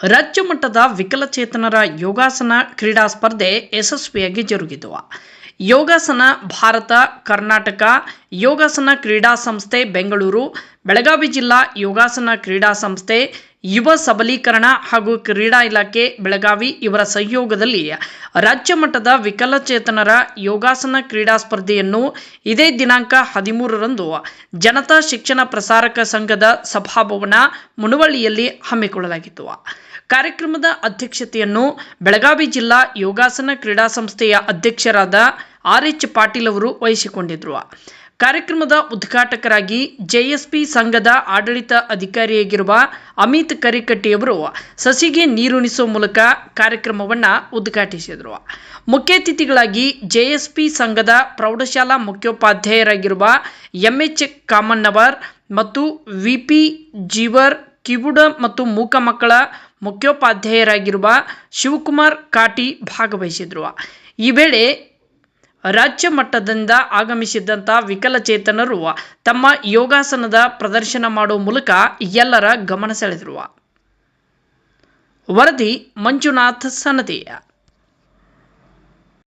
ರಾಜ್ಯ ಮಟ್ಟದ ವಿಕಲಚೇತನರ ಯೋಗಾಸನ ಕ್ರೀಡಾ ಸ್ಪರ್ಧೆ ಯಶಸ್ವಿಯಾಗಿ ಜರುಗಿತು ಯೋಗಾಸನ ಭಾರತ, ಕರ್ನಾಟಕ, ಯೋಗಾಸನ ಕ್ರೀಡಾ ಸಂಸ್ಥೆ ಬೆಂಗಳೂರು, ಬೆಳಗಾವಿ ಜಿಲ್ಲಾ ಯೋಗಾಸನ ಕ್ರೀಡಾ ಸಂಸ್ಥೆ ಯುವ ಸಬಲೀಕರಣ ಹಾಗೂ ಕ್ರೀಡಾ ಇಲಾಖೆ ಬೆಳಗಾವಿ ಇವರ ಸಹಯೋಗದಲ್ಲಿ ರಾಜ್ಯ ಮಟ್ಟದ ವಿಕಲಚೇತನರ ಯೋಗಾಸನ ಕ್ರೀಡಾ ಸ್ಪರ್ಧೆಯನ್ನು ಇದೇ ದಿನಾಂಕ ಹದಿಮೂರರಂದು ಜನತಾ ಶಿಕ್ಷಣ ಪ್ರಸಾರಕ ಸಂಘದ ಸಭಾಭವನ ಮುನವಳ್ಳಿಯಲ್ಲಿ ಹಮ್ಮಿಕೊಳ್ಳಲಾಗಿತ್ತು. ಕಾರ್ಯಕ್ರಮದ ಅಧ್ಯಕ್ಷತೆಯನ್ನು ಬೆಳಗಾವಿ ಜಿಲ್ಲಾ ಯೋಗಾಸನ ಕ್ರೀಡಾ ಸಂಸ್ಥೆಯ ಅಧ್ಯಕ್ಷರಾದ ಆರ್ ಎಚ್ ಪಾಟೀಲ್ ಅವರು ವಹಿಸಿಕೊಂಡಿದ್ದರು ಕಾರ್ಯಕ್ರಮದ ಉದ್ಘಾಟಕರಾಗಿ ಜೆಎಸ್ಪಿ ಸಂಘದ ಆಡಳಿತ ಅಧಿಕಾರಿಯಾಗಿರುವ ಅಮಿತ್ ಕರಿಕಟ್ಟಿಯವರು ಸಸಿಗೆ ನೀರುಣಿಸುವ ಮೂಲಕ ಕಾರ್ಯಕ್ರಮವನ್ನು ಉದ್ಘಾಟಿಸಿದರು. ಮುಖ್ಯ ಅತಿಥಿಗಳಾಗಿ ಜೆಎಸ್ಪಿ ಸಂಘದ ಪ್ರೌಢಶಾಲಾ ಮುಖ್ಯೋಪಾಧ್ಯಾಯರಾಗಿರುವ ಎಂಎಚ್ ಕಾಮಣ್ಣವರ್ ಮತ್ತು ವಿಪಿ ಜೀವರ್ ಕಿವುಡ ಮತ್ತು ಮೂಕ ಮಕ್ಕಳ ಮುಖ್ಯೋಪಾಧ್ಯಾಯರಾಗಿರುವ ಶಿವಕುಮಾರ್ ಕಾಟಿ ಭಾಗವಹಿಸಿದರು. ಈ ವೇಳೆ ರಾಜ್ಯ ಮಟ್ಟದಿಂದ ಆಗಮಿಸಿದ್ದಂಥ ವಿಕಲಚೇತನರು ತಮ್ಮ ಯೋಗಾಸನದ ಪ್ರದರ್ಶನ ಮಾಡುವ ಮೂಲಕ ಎಲ್ಲರ ಗಮನ ಸೆಳೆದಿರುವ ವರದಿ ಮಂಜುನಾಥ್ ಸನದಿ